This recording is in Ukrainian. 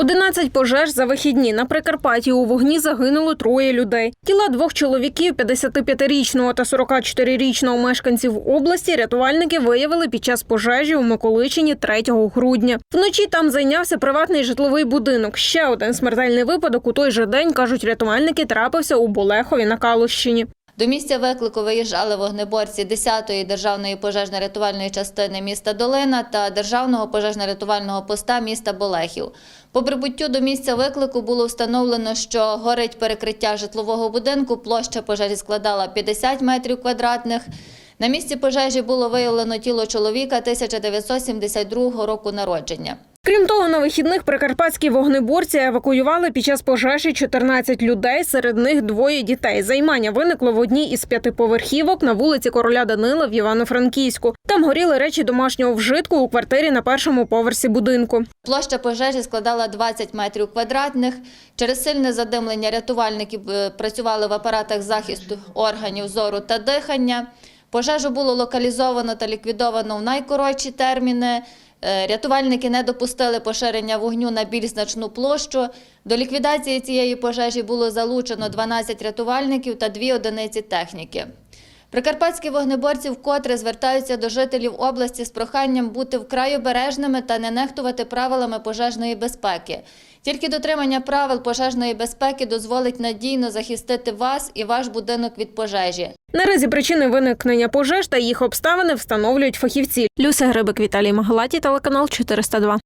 11 пожеж за вихідні на Прикарпатті у вогні загинуло троє людей. Тіла двох чоловіків, 55-річного та 44-річного мешканців області, рятувальники виявили під час пожежі у Миколичині 3 грудня. Вночі там зайнявся приватний житловий будинок. Ще один смертельний випадок у той же день, кажуть рятувальники, трапився у Болехові на Калущині. До місця виклику виїжджали вогнеборці 10-ї державної пожежно-рятувальної частини міста Долина та державного пожежно-рятувального поста міста Болехів. По прибуттю до місця виклику було встановлено, що горить перекриття житлового будинку. Площа пожежі складала 50 метрів квадратних. На місці пожежі було виявлено тіло чоловіка 1972 року народження. Крім того, на вихідних прикарпатські вогнеборці евакуювали під час пожежі 14 людей, серед них двоє дітей. Займання виникло в одній із п'ятиповерхівок на вулиці Короля Данила в Івано-Франківську. Там горіли речі домашнього вжитку у квартирі на першому поверсі будинку. Площа пожежі складала 20 метрів квадратних. Через сильне задимлення рятувальники е, працювали в апаратах захисту органів зору та дихання. Пожежу було локалізовано та ліквідовано в найкоротші терміни. Е, Рятувальники не допустили поширення вогню на більш значну площу. До ліквідації цієї пожежі було залучено 12 рятувальників та 2 одиниці техніки. Прикарпатські вогнеборці вкотре звертаються до жителів області з проханням бути вкрай обережними та не нехтувати правилами пожежної безпеки. Тільки дотримання правил пожежної безпеки дозволить надійно захистити вас і ваш будинок від пожежі. Наразі причини виникнення пожеж та їх обставини встановлюють фахівці. Люся Грибик, Віталій Магалаті, телеканал 402.